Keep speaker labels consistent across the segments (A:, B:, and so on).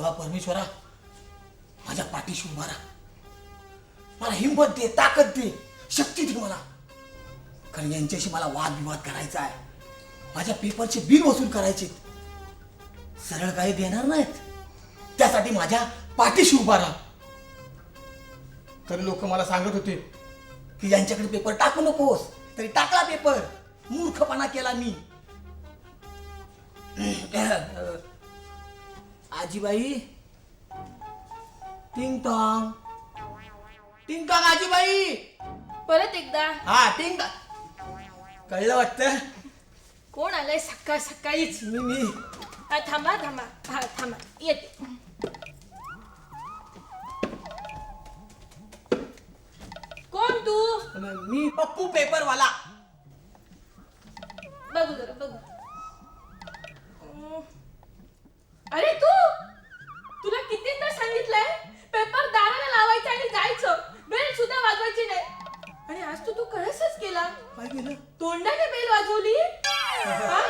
A: तेव्हा परमेश्वरा माझ्या पाठीशी उभा राहा. मला हिंमत दे ताकद दे शक्ती दे मला. कारण यांच्याशी मला वादविवाद करायचा आहे. माझ्या पेपरचे बिल वसूल करायचे सरळ काही देणार नाहीत. त्यासाठी माझ्या पाठीशी उभा राहा. तरी लोक मला सांगत होते की यांच्याकडे पेपर टाकू नकोस. तरी टाकला पेपर. मूर्खपणा केला मी. आजीबाई. टिंग टॉंग. टिंग टॉंग आजीबाई.
B: परत एकदा.
A: हा टिंग कळलं वाटतं?
B: कोण आलंय सकाळ सकाळीच?
A: मी मी.
B: हा, थांबा थांबा. हा थांबा. येते. कोण तू?
A: मी पप्पू पेपरवाला.
B: बघू जरा बघू. अरे तू! तुला कितीदा सांगितलंय पेपर दाराला लावायचा आणि जायचं. बेल सुद्धा वाजवायची नाही. आणि आज तू तू कळसच केला.
A: काय केलं?
B: तोंडाने बेल वाजवली. हा?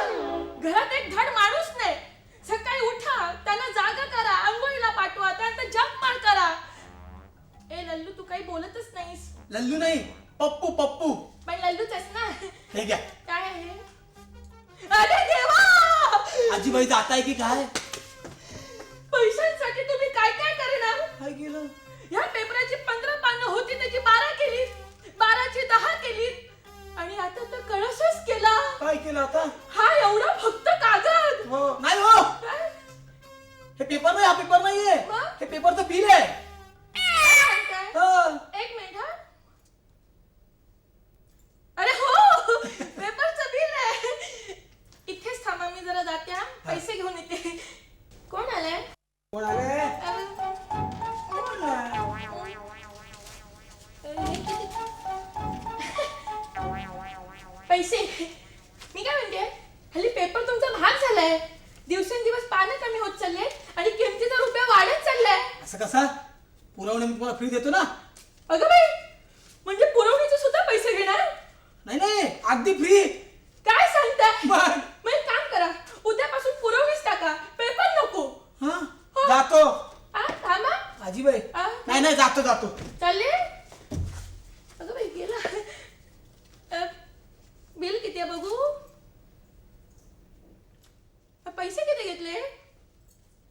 B: घरात एक धड माणूस नाही. सकाळी उठा त्यांना जागा करा आंघोळीला पाठवा त्यानंतर जपमाळ करा. ए लल्लू तू काही बोलतच नाहीस.
A: लल्लू नाही पप्पू पप्पू.
B: पण लल्लूच आहेस ना
A: हे घ्या.
B: काय आहे? अरे देवा!
A: आजीबाई जात आहे की काय?
B: पैशांसाठी तुम्ही
A: आजीबाई.
B: आ?
A: नाही नाही जातो जातो.
B: चालले? अगं बाई गेला. बिल किती आहे बघू? पैसे किती घेतले?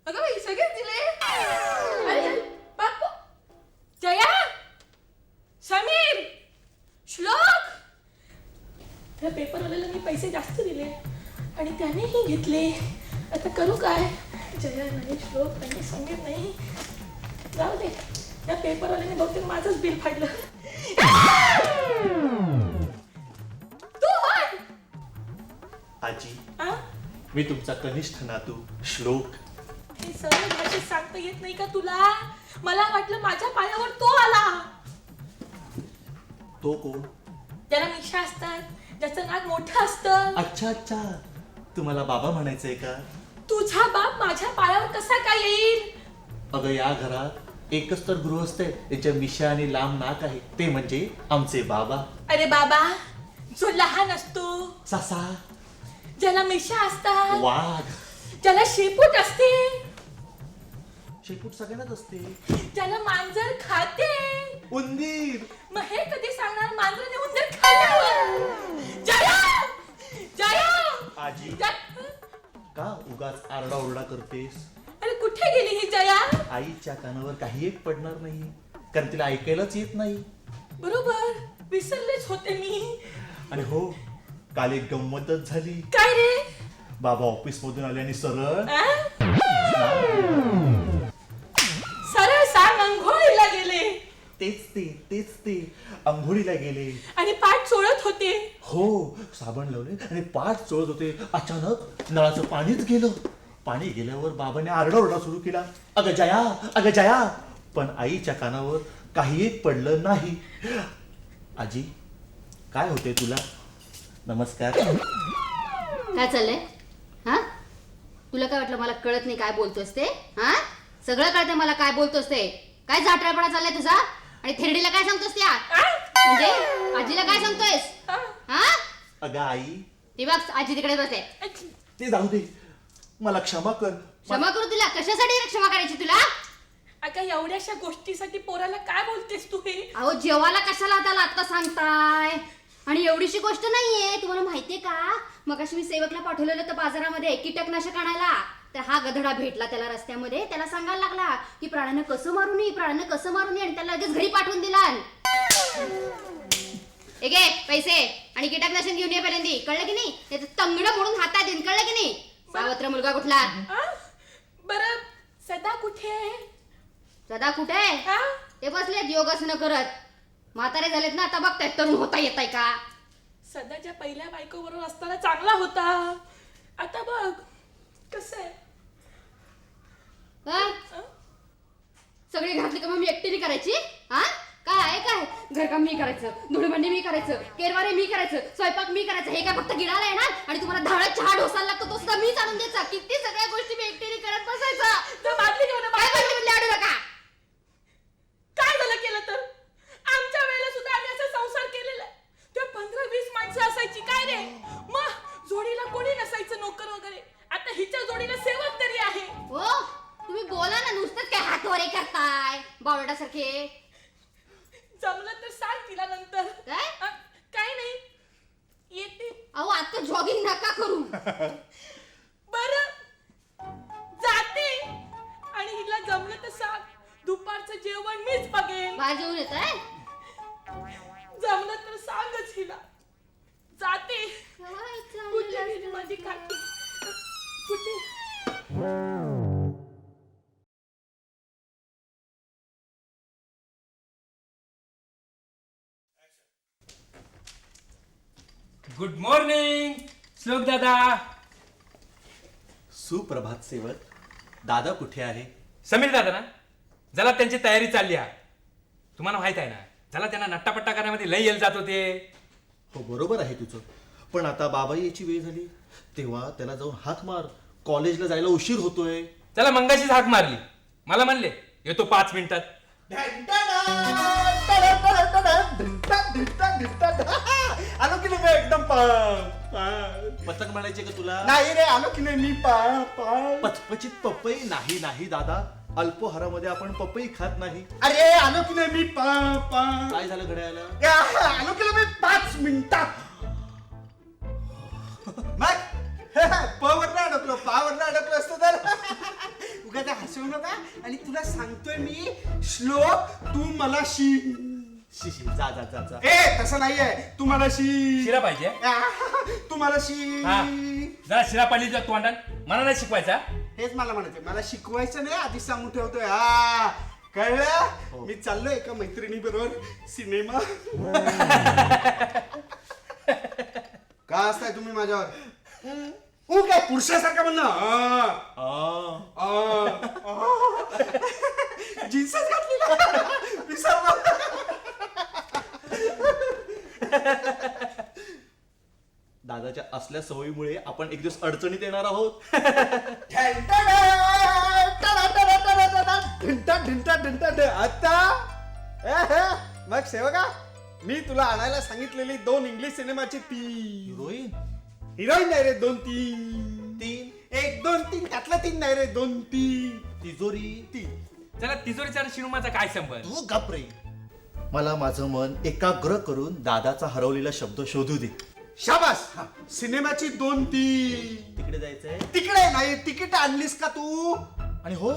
B: अगं बाई सगळेच दिले. अरे बापू जया. समीर. श्लोक. त्या पेपरवाल्याला मी पैसे जास्त दिले आणि त्यानेही घेतले. आता करू काय? जया नाही श्लोक नाही समीर नाही. जाऊ दे. त्या पेपरवाल्याने बहुतेक माझंच बिल फाडलं. तू होय.
C: आजी? मी तुमचा कनिष्ठ नातू श्लोक.
B: हे सरळ भाषेत सांगता येत नाही का तुला? मला वाटलं माझ्या पायावर तो आला.
C: तो कोण?
B: ज्याला मिशा असतात ज्याचं नाक मोठं असतं.
C: अच्छा अच्छा. तुम्हाला बाबा म्हणायचंय का?
B: तुझा बाप माझ्या पायावर कसा काय येईल?
C: अगं या घरात एकच तर गृहस्थ आहे त्याच्या मिशा आणि लांब नाक आहे ते म्हणजे आमचे बाबा.
B: अरे बाबा जो लहान असतो
C: ससा.
B: ज्याला मिशा असतात
C: वाघ.
B: ज्याला शेपूट असते
C: शेपूट सगळ्यांनाच असते.
B: ज्याला मांजर खाते.
C: उंदीर.
B: मग हे कधी सांगणार मांजराने उंदीर खाल्ल्यावर जया! जया!
C: आजी! का उगाच आरडा ओरडा करतेस?
B: अरे कुठे गेली ही जया?
C: आईच्या कानावर काही एक पडणार नाही कारण तिला ऐकायलाच येत नाही.
B: बरोबर विसरलेच होते मी.
C: आणि हो काल एक गंमतच झाली.
B: काय रे?
C: बाबा ऑफिस मधून आले आणि सरळ
B: आ? सरळ सांग अंघोळीला गेले.
C: तेच ते तेच ते आंघोळीला गेले.
B: आणि पाठ चोळत होते.
C: हो साबण लावले आणि पाठ चोळत होते. अचानक नळाचं पाणीच गेलं. पाणी गेल्यावर बाबाने आरडाओरडा सुरू केला. अगं जया अगं जया. पण आईच्या कानावर काही एक पडलं नाही. आजी काय होते तुला? नमस्कार.
D: काय चाललंय? हा? तुला काय वाटलं मला कळत नाही काय बोलतोस ते? हा? सगळं कळतंय मला काय बोलतोस ते. काय जाटरापणा चाललाय तुझा? आणि थेरडीला काय सांगतोस त्या म्हणजे आजीला काय सांगतोयस? हा?
C: अगं आई.
D: ती बघ आजी तिकडे बसले
C: ते जाऊ दे. मला क्षमा कर.
D: क्षमा करू तुला? कशासाठी रे क्षमा करायची तुला?
B: अगं एवढ्याशा गोष्टीसाठी पोराला काय बोलतेस तू हे?
D: अहो जेवायला कशाला त्याला आता सांगताय? आणि एवढीशी गोष्ट नाहीये. तुम्हाला माहितीये का? मग मी सेवकला पाठवलेलं तर बाजारामध्ये कीटकनाशक आणायला. तर हा गधडा भेटला त्याला रस्त्यामध्ये. त्याला सांगायला लागला की प्राण्यानं कसं मारू नये प्राण्यानं कसं मारू नये आणि त्याला लगेच घरी पाठवून दिला. एक पैसे. आणि कीटकनाशक घेऊन ये पहिल्यांदी. कळलं की नाही? त्याचं तंगड म्हणून हातात येईन. कळलं की नाही? सावत्र मुलगा कुठला?
B: बरं सदा कुठे आहे?
D: सदा कुठे आहे?
B: हा?
D: ते बसलेत योगासनं करत. म्हातारे झालेत ना आता बघतायत तरुण होता येत आहे का?
B: सदाच्या पहिल्या बायको बरोबर असताना चांगला होता. आता बघ कसं आहे?
D: सगळी घरातली कामं मी एकटीने करायची? हा? काय आहे काय घरकाम मी करायचं धुळभांडी मी करायचं केरवारे मी करायचं स्वयंपाक मी करायचं हे काय फक्त गिळाला येणार? आणि तुम्हाला धाळत चहा ढोसायला लागतो तो सुद्धा मीच आणून द्यायचा. किती सगळ्या गोष्टी मी एकटीने करत बसायचा.
B: तर बादली घेऊन
D: काय
B: बादली.
D: म्हणले आडू नका
B: काय झालं केलं तर? आमच्या वेळेला सुद्धा आम्ही असा संसार केलेला. तेव्हा पंधरा वीस माणसं असायची काय रे? मग जोडीला कोणी नसायचं नोकर वगैरे? आता हिच्या जोडीला सेवक तरी आहे.
D: हो तुम्ही बोला ना नुसतंच काय हातवारे करताय बावळटासारखे
B: कुठे गेली माझी काकी? कुठे?
E: गुड मॉर्निंग श्लोक दादा.
C: सुप्रभात सेवक. दादा कुठे आहे?
E: समीर दादा ना? जरा त्यांची तयारी चालली आहे. तुम्हाला माहीत आहे ना जरा त्यांना नट्टापट्टा करण्यामध्ये लय येल जात होते.
C: हो बरोबर आहे तुझं. पण आता बाबा याची वेळ झाली. तेव्हा त्याला जाऊन हाक मार. कॉलेजला जायला उशीर होतोय.
E: चला मंगाशीच हाक मारली. मला म्हणले येतो पाच मिनिटात.
A: आलो की नाही एकदम पा- पा-
C: पतंग म्हणायचे का तुला?
A: नाही रे आलो की नाही मी पा- पा-
C: पचपचित पपई नाही नाही दादा. अल्पोहारामध्ये आपण पपई खात नाही.
A: अरे आलो की नाही मी पा- पा-
C: काय झालं घड्याला
A: आलो की नाही मी पाच मिनिटात मग पवर ना अडकलो पावर ना अडकलो असतो तर उगा ते हसवू नका. आणि तुला सांगतोय मी श्लोक तू मला शी
C: शिशी जा जा जा जा.
A: ए तसं नाहीये. तू मला शी
E: शिरा पाहिजे.
A: तू मला शी
E: हा. जरा शिरा पाहिजे तुझ्या तोंडात. मला नाही शिकवायचा.
A: हेच मला म्हणायचं मला शिकवायचं नाही आधीच सांगून ठेवतोय. हा. कळलं? मी चाललोय एका मैत्रिणी बरोबर सिनेमा का असताय तुम्ही माझ्यावर? हो काय पुरुषासारखं म्हणणं?
C: आ.
A: जीन्सच घातलेला. विसरलो
C: दादाच्या असल्या सवयीमुळे आपण एक दिवस अडचणीत येणार आहोत.
A: आता मग सेवका मी तुला आणायला सांगितलेली दोन इंग्लिश सिनेमाची ती
C: हिरोईन
A: हिरोईन नाही रे दोन तीन.
C: तीन.
A: एक दोन तीन. त्यातलं तीन नाही रे दोन तीन.
C: तिजोरी.
A: तीन
E: चला तिजोरीचा आणि शिरुमाचा काय संबंध?
C: तू गपरे मला माझं मन एकाग्र करून दादाचा हरवलेला शब्द शोधू दे.
A: शाबास. हा, सिनेमाची दोन तीन.
C: तिकडे जायचंय?
A: तिकडे नाही तिकीट आणलीस का तू?
C: आणि हो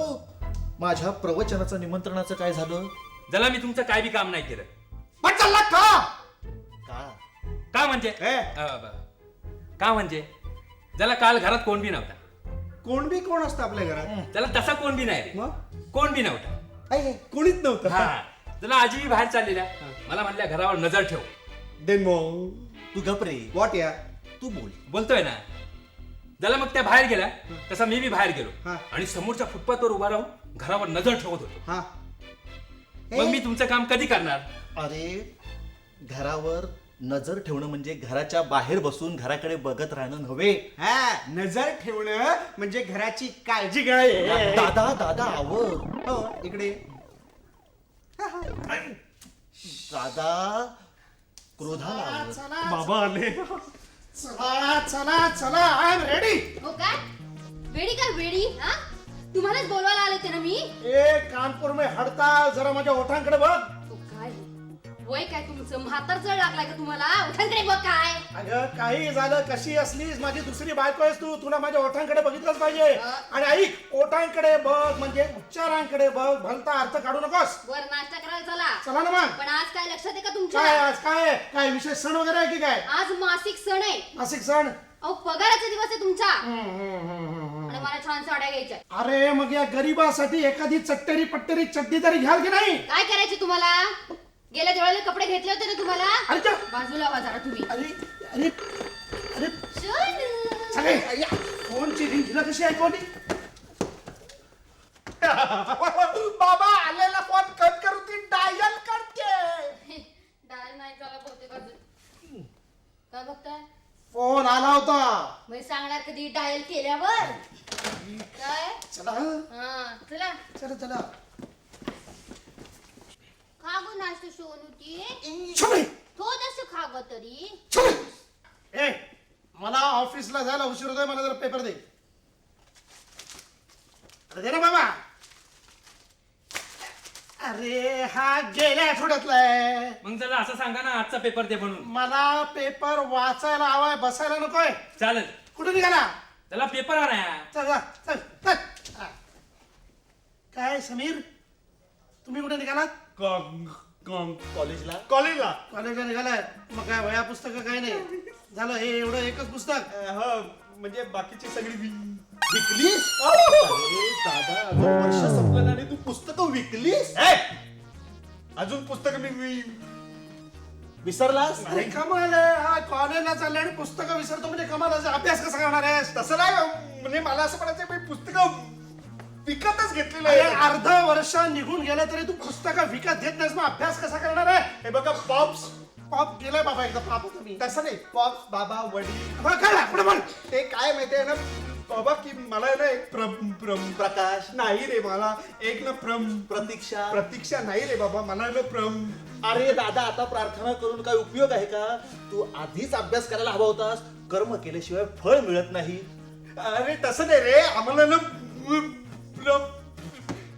C: माझ्या प्रवचनाचं निमंत्रणाचं काय झालं?
E: ज्याला मी तुमचं काय बी काम नाही केलं.
A: पण चालला का?
C: का
E: का म्हणजे?
A: ए.
E: अ, ब- का म्हणजे? ज्याला काल घरात कोण बी नव्हता.
F: कोण बी कोण असतं आपल्या घरात?
E: त्याला तसा कोण बी नाही रे.
F: मग?
E: कोण बी नव्हता.
F: आई, कोणीच नव्हतं.
E: हा. त्याला आजी बाहेर चाललेल्या. मला म्हणल्या घरावर नजर ठेव.
F: देन मो
C: तू गपरे
F: वॉट या?
C: तू बोल.
E: बोलतोय ना. त्याला मग त्या बाहेर गेल्या तसा मी बी बाहेर गेलो.
F: हा.
E: आणि समोरच्या फुटपाथवर उभा राहून घरावर नजर ठेवत होतो.
F: हा.
E: मग मी तुमचं काम कधी करणार?
C: अरे घरावर नजर ठेवणं म्हणजे घराच्या बाहेर बसून घराकडे बघत राहणं नव्हे.
F: हा नजर ठेवणं म्हणजे घराची काळजी घेणं
C: दादा दादा आवर.
F: हो इकडे.
C: दादा क्रोधाला
F: बाबा आले. चला चला चला आय एम रेडी
D: हो काय वेडी काय वेडी? हा? तुम्हालाच बोलवायला आले ते ना मी?
F: ए कानपूर में हडताल जरा माझ्या ओठांकडे बघ.
D: वय काय तुमचं? म्हातार जळ लागलाय का तुम्हाला? उठांकडे बघ काय.
F: अगं काही झालं कशी असलीस? माझी दुसरी बायको आहेस तू. तुला माझ्या ओठांकडे बघितलंच पाहिजे. आणि ऐक ओठांकडे बघ म्हणजे उच्चारांकडे बघ. भलता अर्थ काढू नकोस.
D: वर नाश्ता करायला चला.
F: चला ना मग.
D: पण आज काय लक्षात आहे का
F: काय
D: तुमच्या
F: आज काय? आहे? काय विशेष सण वगैरे आहे की काय?
D: आज मासिक सण आहे.
F: नाशिक सण?
D: अहो पगाराचा दिवस आहे तुमचा.
F: हम्म, हम्म, हम्म, हम्म.
D: आणि मला छान साड्या घ्यायच्या.
F: अरे मग या गरीबासाठी एखादी चट्टेरी पट्टेरी चड्डी तरी घ्याल की नाही?
D: काय करायचे तुम्हाला? गेल्या दिवाळीला कपडे घेतले होते ना तुम्हाला?
F: अरे
D: बाजूला व्हा जरा तुम्ही.
F: अरे अरे अरे
D: शोनू.
F: फोनची रिंग हिला कशी ऐकवली बाबा आलेला फोन कट करू ती डायल करते
D: डाळ नाही झाला बहुतेक अजून. काय बघताय
F: फोन आला होता
D: मग सांगणार कधी डायल केल्यावर काय
F: चला
D: हा चला
F: चला चला
D: खा गो नाश्ता सोनूची
F: छुपे
D: थोडस खा ग तरी
F: छुपे ए मला ऑफिसला जायला उशीर होतोय मला जरा पेपर दे. अरे दे ना बाबा. अरे हा गेल्या आठवड्यातला आहे.
E: मग त्याला असं सांगा ना आजचा पेपर दे म्हणून.
F: मला पेपर वाचायला हवाय बसायला नकोय.
E: चालेल.
F: कुठे निघाला?
E: त्याला पेपर आणा
F: चल जा, चल चल. हा. काय समीर? तुम्ही कुठे निघालात?
C: कॉलेजला
F: कॉलेजला. कॉलेजला निघालाय. मग काय वया पुस्तकं काय नाही? झालं हे एवढं एकच पुस्तक. म्हणजे बाकीची सगळी
C: विकलीस? अरे दादा अजून वर्ष संपलं आणि तू पुस्तकं विकलीस?
F: अजून पुस्तक मी
C: विसरलास?
F: अरे कमाल आहे. हा कॉलेजला चालले आणि पुस्तकं विसरतो म्हणजे कमाल आहे. अभ्यास कसा करणार आहेस? तसं नाही म्हणजे मला असं म्हणायचं मी पुस्तकं विकतच घेतलेलं आहे. अर्ध वर्ष निघून गेलं तरी तू पुस्तकं विकत घेत नाहीस. मग अभ्यास कसा करणार आहे? हे बघा पॉप्स पॉप गेलाय बाबा एकदा पॉप. होतो मी
G: तसं नाही पॉप्स बाबा वडील.
F: बरं, कळलं, पुढे बोल.
G: ते काय माहितीये ना बाबा की मला ना एक प्रम प्रम
C: प्रकाश
G: नाही रे मला. एक ना प्रम
C: प्रतीक्षा.
G: प्रतीक्षा नाही रे बाबा मला ना प्रम.
C: अरे दादा आता प्रार्थना करून काय उपयोग आहे का? तू आधीच अभ्यास करायला हवा होतास. कर्म केल्याशिवाय फळ मिळत नाही.
G: अरे तसं नाही रे. आम्हाला ना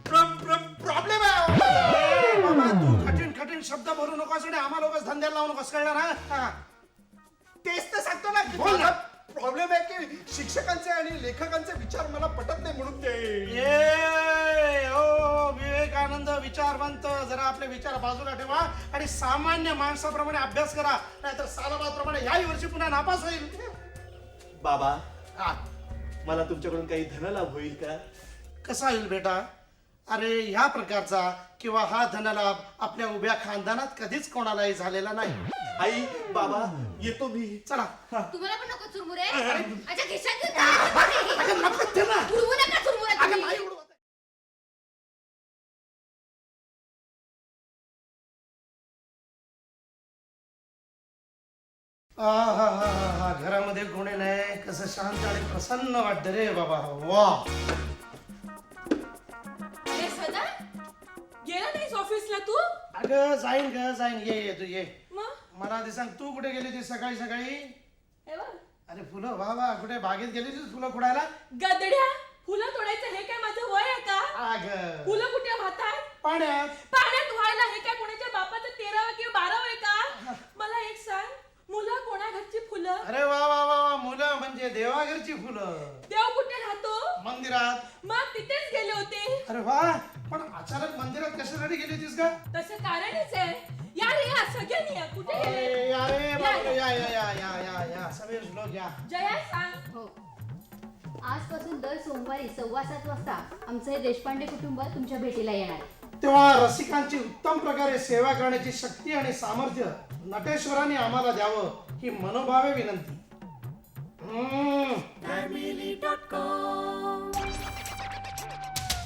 G: प्रॉब्लेम आहे.
F: बाबा तू शब्द बोलू नकोस आणि आम्हाला लोकच धंद्याला लावू नकोस. कळणार हा? हा.
G: तेच तर सांगतो ना की
F: बोल ना.
G: प्रॉब्लेम आहे की शिक्षकांचे आणि लेखकांचे विचार मला पटत नाही म्हणून ते.
F: ये ओ विवेकानंद विचारवंत जरा आपले विचार बाजूला ठेवा आणि सामान्य माणसाप्रमाणे अभ्यास करा. नाहीतर सालाबादप्रमाणे ह्याही वर्षी पुन्हा नापास होईल.
C: बाबा
F: हा,
C: मला तुमच्याकडून काही धनलाभ होईल का?
F: कसा होईल बेटा? अरे ह्या प्रकारचा किंवा हा धनलाभ आपल्या उभ्या खानदानात कधीच कोणालाही झालेला नाही.
C: आई बाबा येतो मी.
F: चला.
D: तुम्हाला पण नको चुरमुरे. अच्छा खिशात घेऊन जा. उडवू नका चुरमुरे
F: अगं,
D: तुम्ही.
F: नाही उडवत. आहाहाहा, घरामध्ये कोणी नाही. कसं शांत आणि प्रसन्न वाटत रे बाबा. वा.
B: ऑफिसला तू?
F: अगं जाईन ग जाईन. ये ये तू ये.
B: मग?
F: मला आधी सांग तू कुठे गेली होती सकाळी सकाळी?
B: हे बघ,
F: अरे फुलं वा वा कुठे बागेत गेली होती फुलं खुडायला?
B: गदड्या फुलं तोडायचं हे काय माझं वय आहे का?
F: अग.
B: फुलं कुठे वाहतात?
F: पाण्यात.
B: पाण्यात व्हायला हे काय कोणाच्या बापाचं तेरावं किंवा बारावं आहे का? मला एक सांग मुलं कोणा घरची फुलं?
F: अरे वा वा वा वा मुलं म्हणजे देवाघरची फुलं.
B: देव कुठे राहतो?
F: मंदिरात.
B: मग तिथेच गेले होते.
F: अरे वा. पण अचानक मंदिरात कशासाठी गेली होतीस का
B: तसं कारणच आहे. या रे या सगळ्यांनी या कुठे
F: अरे,
B: गेले?
F: या रे
B: या,
F: बापरे,
B: या.
F: या या या या समीर श्लोक या
B: जया सांग.
D: हो. आजपासून दर सोमवारी सव्वा सात वाजता आमचं हे देशपांडे कुटुंब तुमच्या भेटीला येणार आहे.
F: तेव्हा रसिकांची उत्तम प्रकारे सेवा करण्याची शक्ती आणि सामर्थ्य नटेश्वराने आम्हाला द्यावं ही मनोभावे विनंती. हम्म.